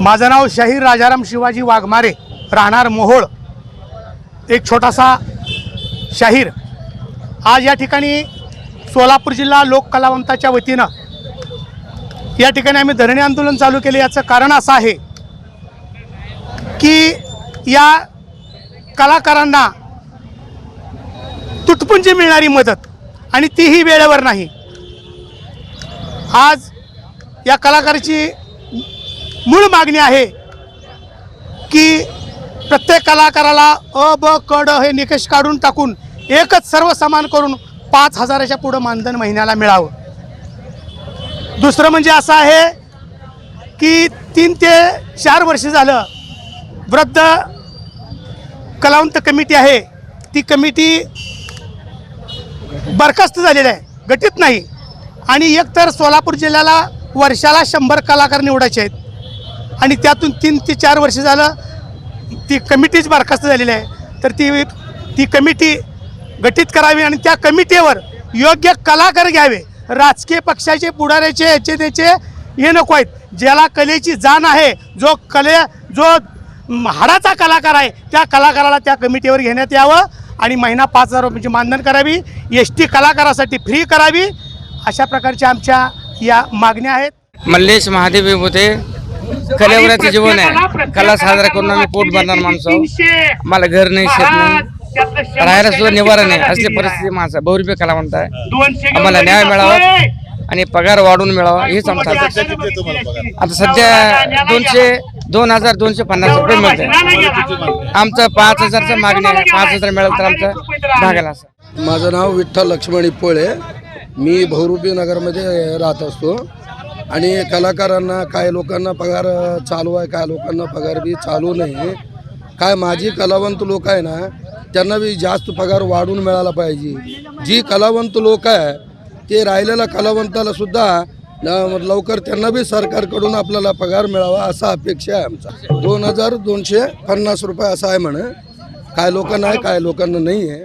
माझं नाव शाहीर राजाराम शिवाजी वाघमारे राहणार मोहोळ. एक छोटासा शाहीर. आज या ठिकाणी सोलापूर जिल्हा लोककलावंताच्या वतीनं या ठिकाणी आम्ही धरणे आंदोलन चालू केले. याचं कारण असं आहे की या कलाकारांना तुटपुंजी मिळणारी मदत आणि तीही वेळेवर नाही. आज या कलाकाराची मूळ मागणी आहे की प्रत्येक कलाकाराला अ ब कड हे निकष काढून टाकून एकच सर्व समान करून पाच हजाराच्या पुढं मानधन महिन्याला मिळावं. दुसरं म्हणजे असं आहे की तीन ते चार वर्ष झालं वृद्ध कलावंत कमिटी आहे. ती कमिटी बरखास्त झालेली आहे गटीत नाही. आणि एकतर सोलापूर जिल्ह्याला वर्षाला शंभर कलाकार निवडायचे आहेत. आणि त्यातून तीन ते चार वर्ष झालं ती कमिटीच बरखास्त झालेली आहे. तर ती ती कमिटी गठीत करावी आणि त्या कमिटीवर योग्य कलाकार घ्यावे. राजकीय पक्षाचे पुढाऱ्याचे याचे त्याचे हे नको आहेत. ज्याला कलेची जाण आहे जो कले जो हाडाचा कलाकार आहे त्या कलाकाराला त्या कमिटीवर घेण्यात यावं आणि महिना पाच हजार रुपयाची मानधन करावी. एस टी कलाकारासाठी फ्री करावी. अशा प्रकारच्या आमच्या या मागण्या आहेत. मल्लेश महादेव विभूते कलेवराचं जीवन आहे. कला साजरा करून आम्ही पोट बांधणार माणसं. आहोत. मला घर नाही शेत नाही. राहायला सुद्धा निवारण आहे असली परिस्थिती माणसं. बहुरूपी कलावंत आहे आम्हाला न्याय मिळावा आणि पगार वाढून मिळावा. हेच आमचं अपेक्षा आहे. आता सध्या दोनशे दोन हजार दोनशे पन्नास रुपये मिळते. आमचं पाच हजारचं मागणी आहे. पाच हजार मिळालं तर आमचं भागायला असं. माझं नाव विठ्ठल लक्ष्मणी पोळे. मी बहुरूपी नगरमध्ये राहत असतो. आणि कलाकारांना काय लोकांना पगार चालू आहे काय लोकांना पगार बी चालू नाही. काय माझी कलावंत लोक आहे ना त्यांना बी जास्त पगार वाढून मिळाला पाहिजे. जी कलावंत लोक आहे ते राहिलेल्या कलावंताला सुद्धा लवकर त्यांना बी सरकारकडून आपल्याला पगार मिळावा असा अपेक्षा आहे आमचा. दोन हजार दोनशे पन्नास रुपये असा आहे म्हणे. काय लोकांना आहे काय लोकांना नाही आहे.